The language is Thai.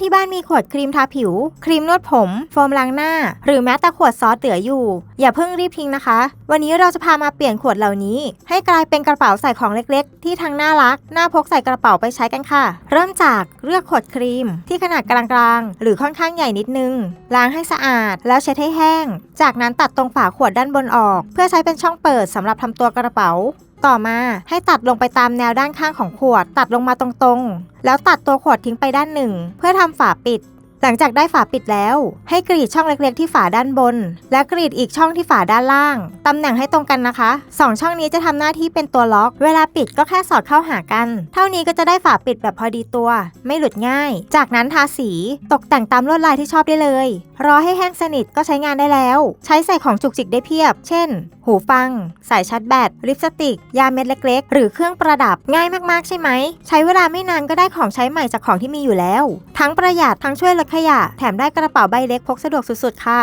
ที่บ้านมีขวดครีมทาผิว ครีมนวดผม โฟมล้างหน้า หรือแม้แต่ขวดซอสเหลืออยู่ อย่าเพิ่งรีบทิ้งนะคะ วันนี้เราจะพามาเปลี่ยนขวดเหล่านี้ ให้กลายเป็นกระเป๋าใส่ของเล็กๆ ที่ทั้งน่ารักน่าพกใส่กระเป๋าไปใช้กันค่ะ เริ่มจากเลือกขวดครีม ที่ขนาดกลางๆ หรือค่อนข้างใหญ่นิดนึง ล้างให้สะอาด แล้วเช็ดให้แห้ง จากนั้นตัดตรงฝาขวดด้านบนออก เพื่อใช้เป็นช่องเปิดสำหรับทำตัวกระเป๋า ต่อมาให้ตัดลงไปตามแนวด้านข้างของขวด ตัดลงมาตรงๆ แล้วตัดตัวขวดทิ้งไปด้านหนึ่ง เพื่อทำฝาปิด หลังจากได้ฝาปิดแล้ว ให้กรีดช่องเล็กๆ ที่ฝาด้านบน และกรีดอีกช่องที่ฝาด้านล่างตำแหน่งให้ตรงกันนะคะสองช่องนี้จะทำหน้าที่เป็นตัวล็อก เวลาปิดก็แค่สอดเข้าหากัน เท่านี้ก็จะได้ฝาปิดแบบพอดีตัว ไม่หลุดง่าย จากนั้นทาสีตกแต่งตามลวดลายที่ชอบได้เลย รอให้แห้งสนิทก็ใช้งานได้แล้ว ใช้ใส่ของจุกจิกได้เพียบ เช่น หูฟัง สายชาร์จแบตลิปสติก ยาเม็ดเล็ก ๆ หรือเครื่องประดับง่ายมากๆใช่ไหม ใช้เวลาไม่นานก็ได้ของใช้ใหม่จากของที่มีอยู่แล้ว ทั้งประหยัดทั้งช่วยลดขยะ แถมได้กระเป๋าใบเล็กพกสะดวกสุดๆค่ะ